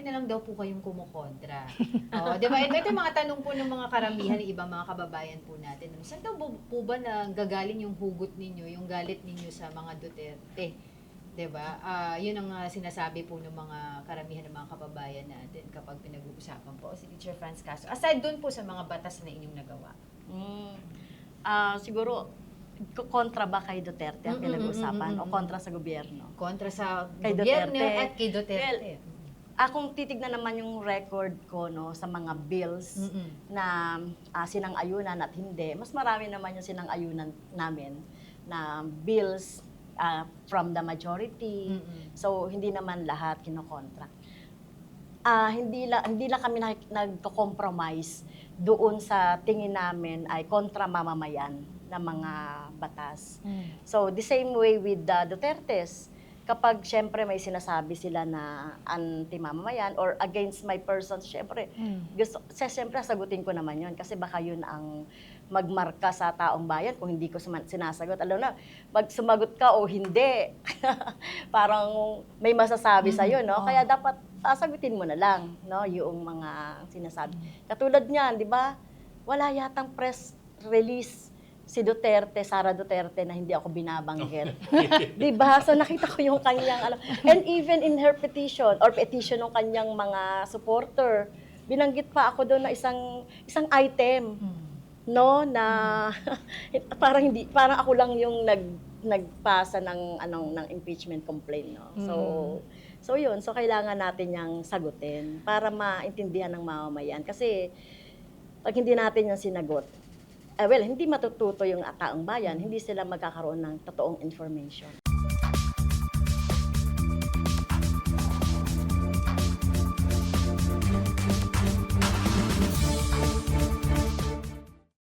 lagi na lang daw po kayong kumukontra. oh, di ba? Ito, ito yung mga tanong po ng mga karamihan ng ibang mga kababayan po natin. Saan daw po, ba na gagaling yung hugot ninyo, yung galit ninyo sa mga Duterte? Di ba? Ah, yun ang ah, sinasabi po ng mga karamihan ng mga kababayan natin kapag pinag-uusapan po. Si Teacher Franz Castro. Aside dun po sa mga batas na inyong nagawa. Mm. Ah, siguro, kontra ba kay Duterte ang pinag-uusapan mm, mm, o kontra sa gobyerno? Kontra sa Kay gobyerno Duterte. at kay Duterte. Akong titignan naman yung record ko no sa mga bills Mm-mm. na ah, sinang-ayunan at hindi, mas marami naman yung sinang-ayunan namin na bills ah, from the majority. Mm-mm. So, hindi naman lahat kinokontra. Ah, hindi la, hindi lang kami nag- nagko-compromise doon sa tingin namin ay kontra mamamayan na mga batas. So, the same way with the Dutertes, kapag syempre may sinasabi sila na anti-mamamayan or against my person, syempre, gusto, sa- syempre sagutin ko naman yon kasi baka yun ang magmarka sa taong bayan kung hindi ko sinasagot. Alam na, pag sumagot ka o hindi, parang may masasabi sa'yo, no? Oo. Kaya dapat sasagutin mo na lang, no? Yung mga sinasabi. Katulad niyan, di ba? Wala yatang press release si Duterte, Sara Duterte, na hindi ako binabanggit. di ba? So nakita ko yung kanyang, ano, and even in her petition, or petition ng kanyang mga supporter, binanggit pa ako doon na isang isang item no? Na parang hindi parang ako lang yung nag nagpasa ng anong ng impeachment complaint no? So so yun. So kailangan natin yang sagutin para maintindihan ng mamamayan. Kasi pag hindi natin yung sinagot eh, well hindi matututo yung taong bayan hindi sila magkakaroon ng totoong information